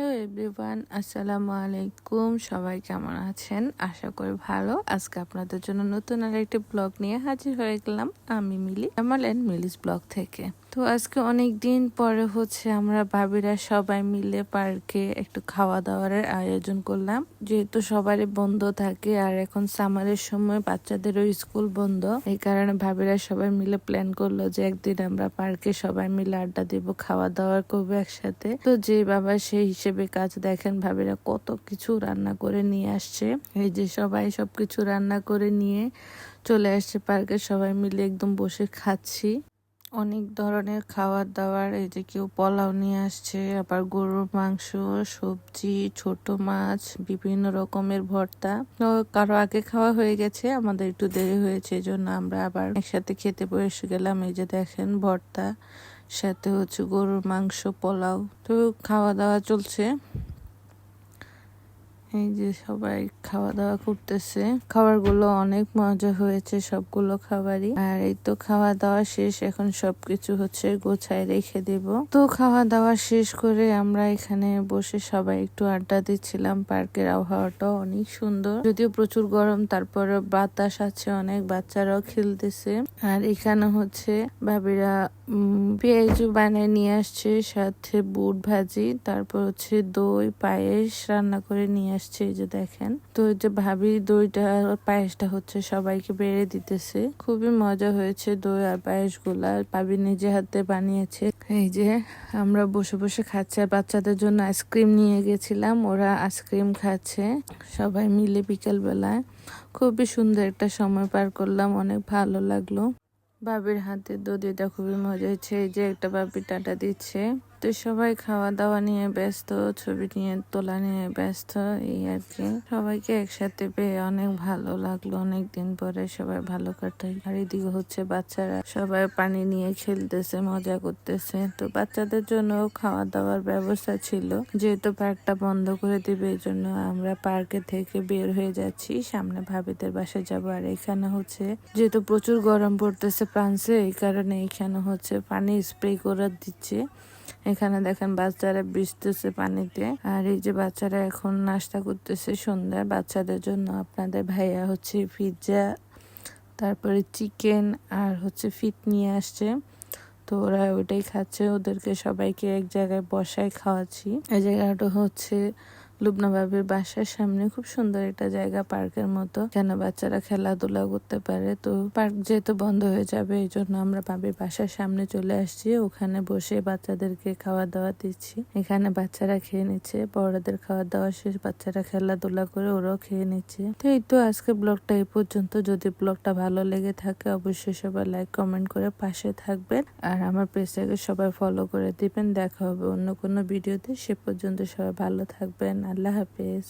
Hello everyone, আসসালামু আলাইকুম। সবাই কেমন আছেন? আশা করি ভালো। আজকে আপনাদের জন্য নতুন আরেকটি ব্লগ নিয়ে হাজির হয়ে গেলাম আমি মিলি অ্যান্ড মিলিস ব্লগ থেকে। তো আজকে অনেক দিন পরে হচ্ছে আমরা ভাবিরা সবাই মিলে পার্কে একটু খাওয়া দাওয়ার আয়োজন করলাম। যেহেতু সবারই বন্ধ থাকে আর এখন সামারের সময় বাচ্চাদেরও স্কুল বন্ধ, এই কারণে ভাবিরা সবাই মিলে প্ল্যান করল যে একদিন আমরা পার্কে সবাই মিলে আড্ডা দিব খাওয়া দাওয়া করব একসাথে। তো যে বাবা সেই হিসেবে কাজ দেখেন, ভাবিরা কত কিছু রান্না করে নিয়ে আসছে। এই যে সবাই সবকিছু রান্না করে নিয়ে চলে আসছে পার্কে, সবাই মিলে একদম বসে খাচ্ছি। অনেক ধরনের খাবার দাবার এই যে কেউ পোলাও নিয়ে আসছে, আবার গরুর মাংস, সবজি, ছোট মাছ, বিভিন্ন রকমের ভর্তা। তো কারও আগে খাওয়া হয়ে গেছে, আমাদের একটু দেরি হয়েছে জন্য আমরা আবার একসাথে খেতে বসে গেলাম। এই যে দেখেন ভর্তা, সাথে হচ্ছে গরুর মাংস, পোলাও। তো খাওয়া দাওয়া চলছে। এই যে সবাই খাওয়া দাওয়া করতেছে। খাবারগুলো অনেক মজা হয়েছে সবগুলো খাবারই। আর এই তো খাওয়া দাওয়া শেষ, এখন সবকিছু হচ্ছে গোছায় রেখে দেব। তো খাওয়া দাওয়া শেষ করে আমরা এখানে বসে সবাই একটু আড্ডা দিচ্ছিলাম। পার্কের আবহাওয়াটা অনেক সুন্দর। যদিও প্রচুর গরম তারপরে বাতাস আছে, অনেক বাচ্চারাও খেলতেছে। আর এখানে হচ্ছে ভাবিরা পেঁয়াজু বানিয়ে নিয়ে আসছে, সাথে বুট ভাজি, তারপর হচ্ছে দই, পায়েস রান্না করে নিয়ে আসছে এই যে দেখেন। তো যে ভাবি দইটা আর পায়েসটা হচ্ছে সবাইকে বেড়ে দিতেছে। খুবই মজা হয়েছে দই আর পায়েসগুলা ভাবি নিজে হাতে বানিয়েছে। এই যে আমরা বসে বসে খাচ্ছি আর বাচ্চাদের জন্য আইসক্রিম নিয়ে গেছিলাম। ওরা আইসক্রিম খাচ্ছে সবাই মিলে বিকেল বেলায় খুবই সুন্দর একটা সময় পার করলাম, অনেক ভালো লাগল। বাবির হাতে দধিটা খুবই মজা হয়েছে। এই যে একটা বাবি টাটা দিচ্ছে। তো সবাই খাওয়া দাওয়া নিয়ে ব্যস্ত, ছবি নিয়ে তোলা নিয়ে ব্যস্ত, এই আর কি। সবাইকে একসাথে পেয়ে অনেক ভালো লাগল। অনেক দিন পরে সবাই ভালো কাটে আর এদিকে হচ্ছে বাচ্চারা সবাই পানি নিয়ে খেলতেছে, মজা করতেছে। তো বাচ্চাদের জন্য খাওয়া দাওয়ার ব্যবস্থা ছিল। যেহেতু পার্কটা বন্ধ করে দিবে, এই জন্য আমরা পার্কে থেকে বের হয়ে যাচ্ছি। সামনে ভাবিদের বাসায় যাব। আর এখানে হচ্ছে যেহেতু প্রচুর গরম পড়তেছে ফ্রান্সে, এই কারণে এখানে হচ্ছে পানি স্প্রে করে দিচ্ছে। এখানে দেখেন বাচ্চারা ভিজতেছে পানিতে। আর এই যে বাচ্চারা এখন নাস্তা করতেছে সন্ধ্যায়, বাচ্চাদের জন্য আপনাদের ভাইয়া হচ্ছে পিৎজা তারপরে চিকেন আর হচ্ছে ফিট নিয়ে আসছে। তো ওরা ওটাই খাচ্ছে, ওদেরকে সবাইকে এক জায়গায় বসায় খাওয়াচ্ছি। এই জায়গাটা হচ্ছে লুবনা বাবির বাসার সামনে খুব সুন্দর একটা জায়গা, পার্কের মতো। যেন বাচ্চারা খেলাধুলা করতে পারে। তো পার্ক যেহেতু বন্ধ হয়ে যাবে, এই জন্য আমরা বাবির বাসার সামনে চলে আসছি। ওখানে বসে বাচ্চাদেরকে খাওয়া দাওয়া দিচ্ছি। এখানে বাচ্চারা খেয়ে নিচ্ছে, বড়দের খাওয়া দাওয়া শেষ, বাচ্চারা খেলাধুলা করে ওরাও খেয়ে নিচ্ছে। তো এই তো আজকে ব্লগটা এই পর্যন্ত। যদি ব্লগটা ভালো লেগে থাকে, অবশ্যই সবাই লাইক, কমেন্ট করে পাশে থাকবেন। আর আমার পেজটাকে সবাই ফলো করে দিবেন। দেখা হবে অন্য কোনো ভিডিওতে। সে পর্যন্ত সবাই ভালো থাকবেন। আল্লাহ হাফেজ।